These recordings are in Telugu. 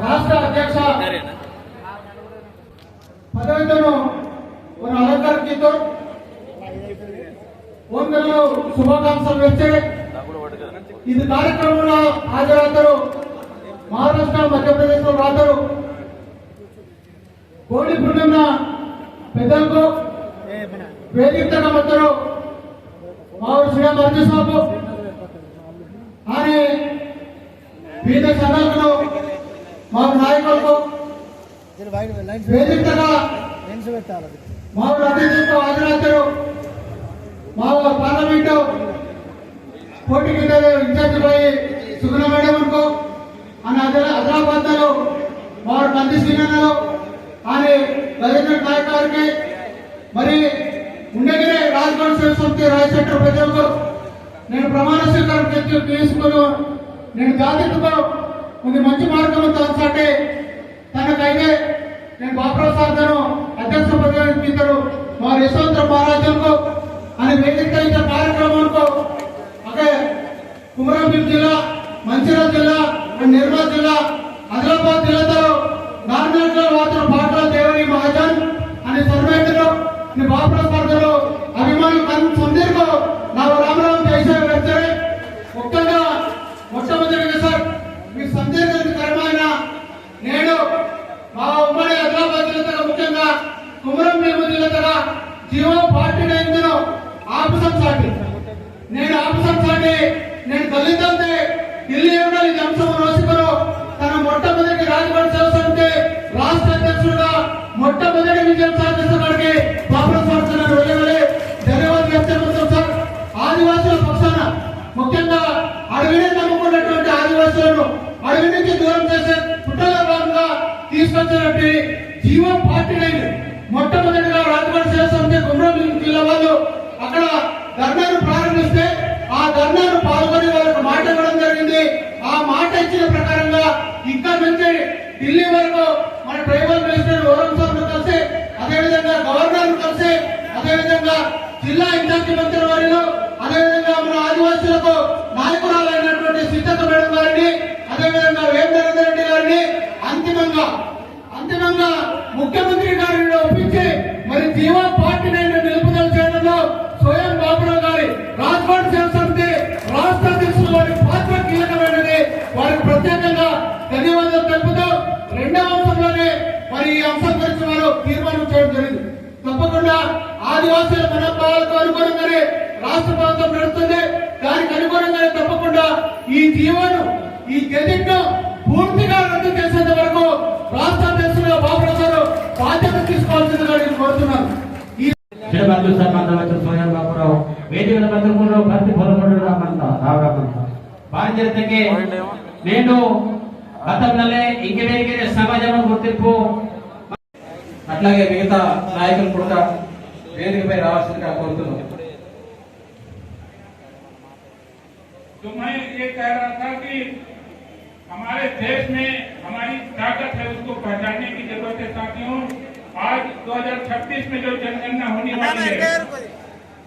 రాష్ట్ర అధ్యక్ష పదవితను ಒಂದು ಅಲಂಕರಿಸಿದ್ದು ಒಂದೆಲ್ಲ ಶುಭಾಕಾಂಕ್ಷೆಗಳು ವೆಚ್ಚೆ ಇದು ಕಾರ್ಯಕ್ರಮಗಳ ಹಾಜರಾದರು ಮಹಾರಾಷ್ಟ್ರ ಮಧ್ಯಪ್ರದೇಶ ರಾದರು ಕೋಳಿ ಪುಣ್ಯನ ಪೆದ್ದಕ್ಕೂ ವೇದಿಕನ ಮತ್ತರು ಮಾವರು ಶ್ರೀ ಮಂಜು ಸಾಬು ಹಾಗೆ వివిధ సంఘాలను మా నాయకులకు వేదికగా మా అతిథులతో హాజరవుతారు మా పార్లమెంటు పోటీ కింద ఇన్ఛార్జ్ పోయి సుగుణ మేడం అనుకో అని హైదరాబాద్లో మా నంది శ్రీనగర్ అని రవీంద్ర నాయక్ గారికి మరి ఉండగిరి రాజగౌడ్ సేవ సమితి రాయచట్ర ప్రజలకు నేను ప్రమాణ స్వీకారం చేసి తీసుకుని నేను జాతీయతతో కొద్ది మంచి మార్గంలో తలసాటి తనకైతే నేను బాప్రసాదను అధ్యక్ష పదవికి ఇద్దరు మా యశవంతర మహారాజులకు అని వేదిక ఇచ్చిన కార్యక్రమాలకు అదే కుమరంభీం జిల్లా మంచిర్యాల జిల్లా నిర్మల్ జిల్లా ఆదిలాబాద్ జిల్లా నార్మల్ వార్తలు పాటల దేవని మహాజన్ అని సర్వేంద్రు నీ బాప్రసాదరు అభిమానులు కన్ సందీర్ఘ నా రామరామ్ చేసే వచ్చాయి ముఖ్యంగా మొట్టమొదటిగా సార్ మీ సందేశకరమైన నేను మా ఉమ్మడి హైదరాబాద్ జిల్లాగా ముఖ్యంగా కుమరం భీము జిల్లాగా జీవో పార్టీ నేను ఆపుసం సాటి నేను ఆపుసం సాటి నేను దళితంతే ఢిల్లీ ఉండాలి ఈ అంశం రోజుకరు తన మొట్టమొదటి రాజభవన్ సేవ రాష్ట్ర అధ్యక్షుడుగా మొట్టమొదటి విజయం సాధించడానికి బాప్రసాడుతున్నారు వెళ్ళవలే ధన్యవాదాలు వ్యక్తం సార్. ఆదివాసుల పక్షాన ముఖ్యంగా అడవిని నమ్ముకున్నటువంటి ఆదివాసులను అడవి నుంచి దూరం చేసే పుట్టల భాగంగా తీసుకొచ్చినటువంటి జీవో పార్టీ నైన్ మొట్టమొదటిగా రాజమండ్రి సేవ సమితి జిల్లా వాళ్ళు అక్కడ ధర్నాను ప్రారంభిస్తే ఆ ధర్నాను పాల్గొని వాళ్ళకు మాట ఇవ్వడం జరిగింది. ఆ మాట ఇచ్చిన ప్రకారంగా ఇక్కడ నుంచి ఢిల్లీ వరకు మన ట్రైబల్ మినిస్టర్ ఓరం సార్ కలిసి అదేవిధంగా గవర్నర్ కలిసి అదేవిధంగా జిల్లా ఇన్ఛార్జి మంత్రి వారిలో అదేవిధంగా మన ఆదివాసులకు నాయకురాలైనటువంటి సీతక్క మేడం గారిని అదేవిధంగా వేమనరేంద్ర రెడ్డి గారిని అంతిమంగా అంతిమంగా ముఖ్యమంత్రి గారిని ఒప్పించి మరి జీవా పార్టీ నిలుపుదల చేయడంలో స్వయం బాబురావు గారి రాజ్భవన్ చేస్తుంటే రాష్ట్ర అధ్యక్షులు వారి పాత్ర కీలకమైనది. వారికి ప్రత్యేకంగా ధన్యవాదాలు తెలుపుతూ రెండవ అంశంలోనే మరి ఈ అంశం గురించి వారు తీర్మానం చేయడం జరిగింది. తప్పకుండా ఆదివాసీల మనోభావాలకు అనుగుణంగానే రాష్ట్ర ప్రభుత్వం నడుస్తుంది. దానికి అనుగుణంగానే తప్పకుండా ఈ జీవోను ఈ గెజిట్ పూర్తిగా రద్దు చేసేంత వరకు రాష్ట్ర అధ్యక్షులుగా బాబురావు తీసుకోవాల్సిందిగా నేను కోరుతున్నాను ఈ శ్రీమంతులు సన్మంత స్వయం బాబురావు వేదికల భద్రపురంలో భర్తీ పొలమూడు రామంత రావడమంత బాధ్యతకి నేను గతంలోనే ఇంకెవేగిరి సమాజం గుర్తింపు అట్లాగే మిగతా నాయకులు కూడా వేదికపై రావాల్సిందిగా కోరుతున్నాం तो मैं ये कह रहा था कि हमारे देश में हमारी ताकत है उसको पहचानने की जरूरत है साथियों आज 2026 में जो जनगणना होने वाली है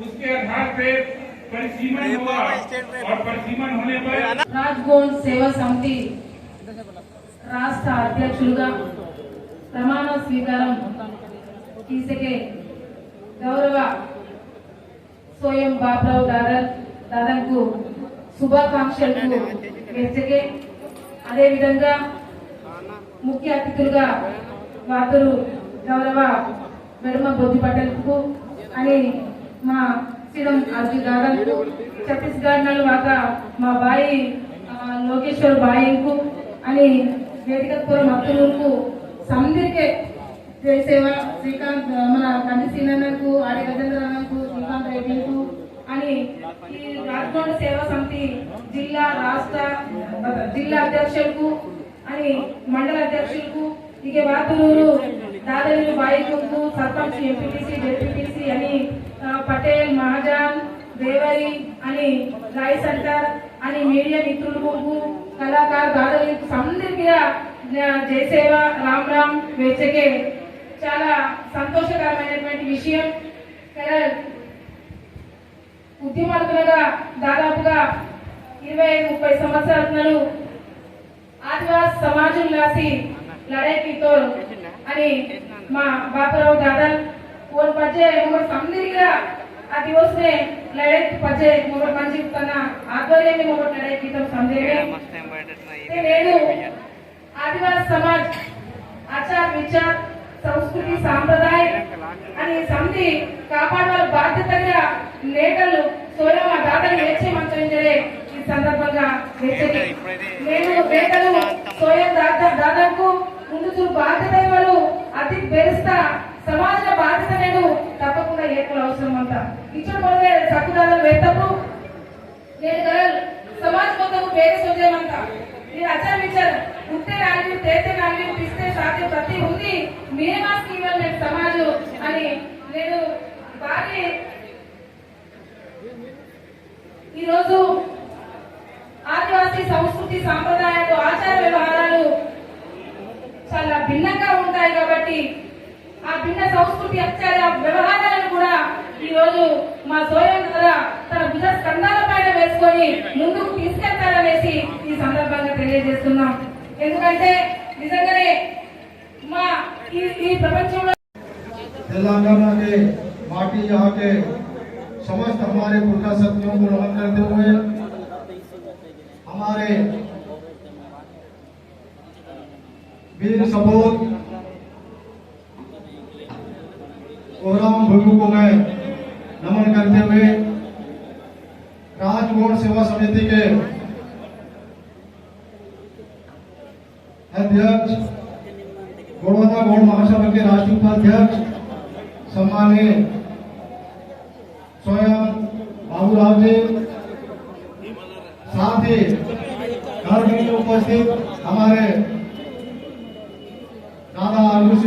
उसके आधार पे परिसीमन होगा और परिसीमन होने पर రాజ్గోండ్ సేవా సమితి రాష్ట్ర అధ్యక్షులుగా ప్రమాణ స్వీకారం తీసుకే గౌరవ స్వయం బాబురావు దాదర్ దాదన్కు శుభాకాంక్షలు వెచ్చగే అదేవిధంగా ముఖ్య అతిథులుగా వాతురు గౌరవ మెరుమ బొద్దు పటేల్కు అని మా సిరం అర్జు గారు ఛత్తీస్గఢ్ నలు వాక మా బాయి లోకేశ్వర్ బాయికు అని వేదికపురం అత్తలూరుకు సందరికే జయసేవ శ్రీకాంత్ మన కంది సీనన్నకు ఆడి గజేంద్ర శ్రీకాంత్ రెడ్డికు అని ఈ రాజకోట సేవా సమితి జిల్లా రాష్ట్ర జిల్లా అధ్యక్షులకు అని మండల అధ్యక్షులకు ఇక వాతులూరు దాదాపు బాయి గుంపు సర్పంచ్ ఎంపీటీసీ జెడ్పీటీసీ అని పటేల్ మహాజాన్ దేవరి అని రాయ్ సెంటర్ అని మీడియా మిత్రులకు కళాకారు దాదాపు అందరికీగా జయసేవ రామ్ రామ్ వేచకే చాలా సంతోషకరమైనటువంటి విషయం. ఉద్యమాలకులుగా దాదాపుగా ఇరవై ముప్పై సంవత్సరాలు ఆదివాసీ సమాజం రాసి లడైకితో అని మా బాపురావు దాదా ಒಂದು ಪಜ್ಜೆ ಒಮ್ಮೆ ಸಮ್ನಿರಿಗ ಆ ದಿವಸನೇ ನಡೆಯತ್ ಪಜ್ಜೆ ఆదివాస ಮಂಜಿ ತನ್ನ ಆಧ್ವರ್ಯನೇ సంస్కృతి సాంప్రదాయ అని సంధి కాపాడవల బాధ్యతగా నేతలు సోరమ్మ దాతలు వేచి మంచే ఈ సందర్భంగా నేను నేతలు సోయం దాదాకు ముందు బాధ్యత పెరిస్తా సమాజ బాధ్యత నేను తప్పకుండా ఏర్పడ అవసరం అంతా. ఇచ్చిన మొదలే సక్కుదారులు పెట్టకు నేను సమాజ మొత్తం పేరు సోదేమంత మీరు అచ్చరించారు ఉంటే నాలుగు తేతే నాలుగు తీస్తే సాధ్యం ప్రతి ఉంది. మీరేమా స్కీమ్ నేను సమాజం అని నేను వారి ఈరోజు ఆదివాసీ సంస్కృతి సాంప్రదాయాలు ఆచార వ్యవహారాలు చాలా భిన్నంగా ఉంటాయి కాబట్టి ఆ భిన్న సంస్కృతి ఆచార వ్యవహారాలను కూడా ఈ రోజు మా సోయం కదా తన భుజ స్కంధాల పైన వేసుకొని ముందుకు తీసుకెళ్తారనేసి ఈ సందర్భంగా తెలియజేస్తున్నాం ఎందుకంటే నిజంగానే మా ఈ ఈ ప్రపంచంలో तेलंगाना के माटी यहाँ के समस्त हमारे पुरखा शक्तियों को नमन करते हुए हमारे वीर सपूत कोहराम भुगू को मैं नमन करते हुए राजगौड़ सेवा समिति के अध्यक्ष गौरवदा गौड़ महासभा के राष्ट्रीय उपाध्यक्ष सम्माननीय स्वयं बाबूराव जी साथ ही घर में उपस्थित हमारे दादा आलू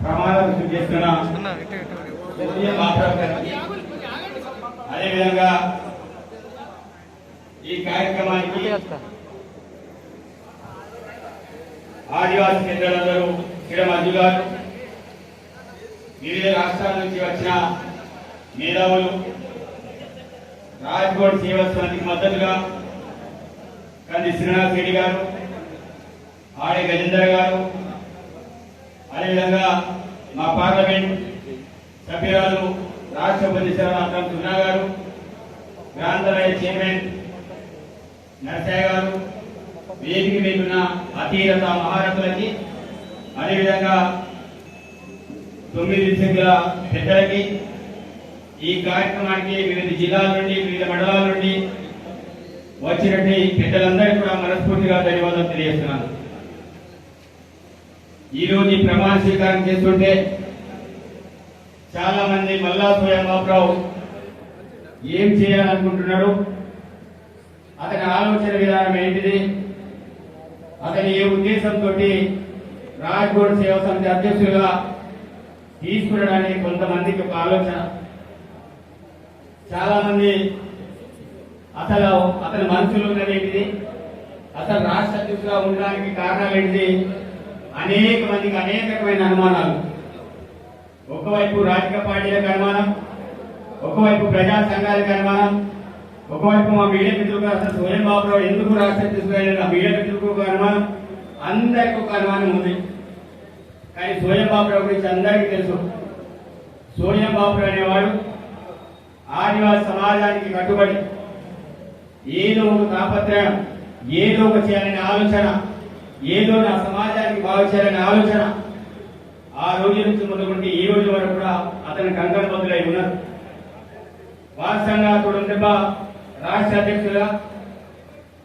ప్రమాణం చేస్తున్న అదేవిధంగా ఈ కార్యక్రమానికి ఆదివాసీ పెద్దలందరూ ఇక్కడ మంజు గారు వివిధ రాష్ట్రాల నుంచి వచ్చిన మేధావులు రాజ్కోట్ సేవా సమితికి మద్దతుగా కంది శ్రీనివాస్ రెడ్డి గారు ఆడి గజేందర్ గారు అదేవిధంగా మా పార్లమెంట్ సభ్యురాలు రాష్ట్రపతి శరణార్థం సున్నా గారు గ్రాంతరాయ చైర్మన్ నరసయ్య గారు వేదిక మీద ఉన్న అతీరత మహారథులకి అదేవిధంగా తొమ్మిది సభ్యుల పెద్దలకి ఈ కార్యక్రమానికి వివిధ జిల్లాల నుండి వివిధ మండలాల నుండి వచ్చినట్టు పెద్దలందరికీ కూడా మనస్ఫూర్తిగా ధన్యవాదాలు తెలియజేస్తున్నాను. ఈరోజు ఈ ప్రమాణ స్వీకారం చేస్తుంటే చాలా మంది మల్లా స్వయం బాబురావు ఏం చేయాలనుకుంటున్నాడు అతని ఆలోచన విధానం ఏంటిది? అతని ఏ ఉద్దేశంతో రాజ్కోట్ సేవా సమితి అధ్యక్షులుగా తీసుకునడానికి కొంతమందికి ఒక ఆలోచన. చాలా మంది అసలు అతని మనసులో ఉన్నది ఏంటిది? అసలు రాష్ట్ర అధ్యక్షులుగా ఉండడానికి కారణాలు ఏంటిది? అనేక మందికి అనేకమైన అనుమానాలు. ఒకవైపు రాజకీయ పార్టీలకు అనుమానం ఒకవైపు ప్రజా సంఘాలకు అనుమానం ఒకవైపు మా మీడియా మిత్రులకు రాష్ట్ర స్వయం బాబురావు ఎందుకు రాష్ట్రం అధ్యక్షుడు ఆ మీడియా మిత్రులకు ఒక అనుమానం అందరికి ఒక అనుమానం ఉంది. కానీ సోయం బాబురావు గురించి అందరికీ తెలుసు. సోయం బాబురావు అనేవాడు ఆదివాసి సమాజానికి కట్టుబడి ఏదో ఒక తాపత్రయం ఏదో ఒక చేయాలనే ఆలోచన ఏదో నా సమాజానికి బాగు చేయాలనే ఆలోచన. ఆ రోజు నుంచి మొదలుకుంటే ఈ రోజు వరకు కూడా అతని కంకణ బదులై ఉన్నారు. వాస్తవంగా తొడుందెబ్బ రాష్ట్ర అధ్యక్షులుగా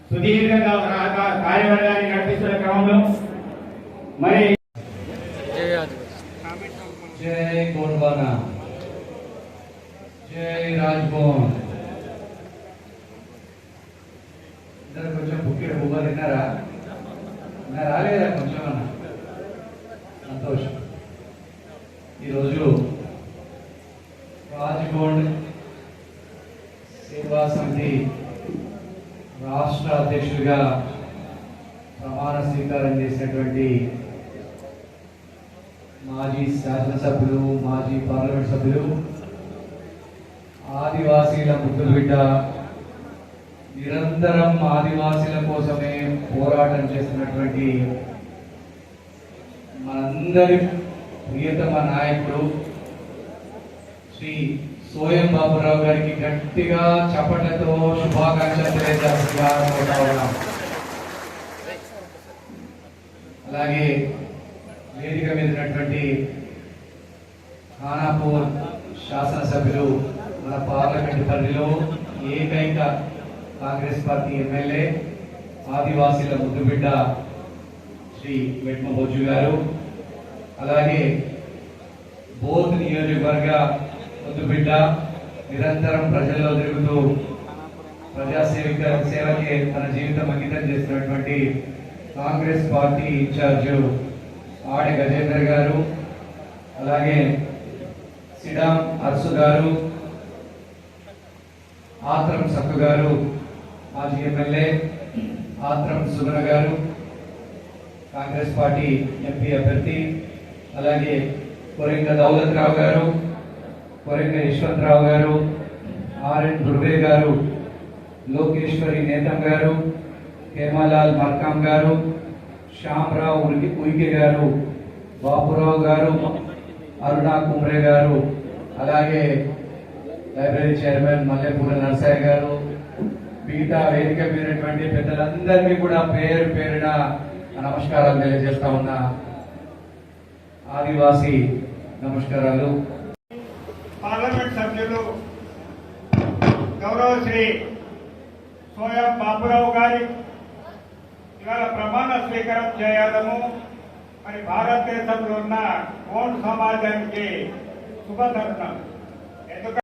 సుదీర్ఘంగా కార్యవర్గాన్ని నడిపిస్తున్న క్రమంలో మరి జై గోండ్వానా జై రాజ్భవన్. ఇద్దరు కొంచెం బుక్కెడు బువ్వ తిన్నారా? రాలేదా కొంచెం అన్న. సంతోషం. ఈరోజు రాజ్గోండ్ సేవా సమితి రాష్ట్ర అధ్యక్షుడిగా ప్రమాణ స్వీకారం చేసినటువంటి మాజీ శాసనసభ్యులు మాజీ పార్లమెంట్ సభ్యులు ఆదివాసీల ముద్దుల బిడ్డ నిరంతరం ఆదివాసీల కోసమే పోరాటం చేస్తున్నటువంటి మనందరి ప్రియతమ నాయకుడు శ్రీ సోయం బాబురావు గారికి గట్టిగా చప్పట్లతో శుభాకాంక్షలు తెలియజేస్తున్నా అలాగే వేదిక మీద ఉన్నటువంటి ఖానాపూర్ శాసనసభ్యులు మన పార్లమెంట్ పరిధిలో ఏకైక కాంగ్రెస్ పార్టీ ఎమ్మెల్యే ఆదివాసీల ముద్దుబిడ్డ శ్రీ వెట్మభోజు గారు అలాగే బోధ్ నియోజకవర్గ ముద్దుబిడ్డ నిరంతరం ప్రజల్లో తిరుగుతూ ప్రజాసేవిక సేవకే తన జీవితం అంకితం చేస్తున్నటువంటి Congress party in charge Aadi Gajender గారు అలాగే సిడాం అర్సు గారు ఆత్రం సక్కు గారు మాజీ ఎమ్మెల్యే ఆత్రం సుమన గారు కాంగ్రెస్ పార్టీ ఎంపీ అభ్యర్థి అలాగే కొరింగ దౌలత్ రావు గారు కొరింగ యశ్వంతరావు గారు ఆర్ఎన్ దుర్వే గారు లోకేశ్వరి నేతం గారు హేమలాల్ మర్కాం గారు శ్యామరావు ఉరికి ఉయికే గారు బాపురావు గారు అరుణా కుమ్రే గారు అలాగే లైబ్రరీ చైర్మన్ మల్లెపూల నరసయ్య గారు మిగతా వేదిక మీదటువంటి పెద్దలందరికీ కూడా పేరు పేరున నమస్కారాలు తెలియజేస్తా ఉన్నా. ఆదివాసి నమస్కారాలు. పార్లమెంట్ సభ్యులు గౌరవ శ్రీ సోయం బాబురావు గారి ఇవాళ ప్రమాణ స్వీకారం చేయడము మరి భారతదేశంలో ఉన్న ఓన్ సమాజానికి శుభతరుణం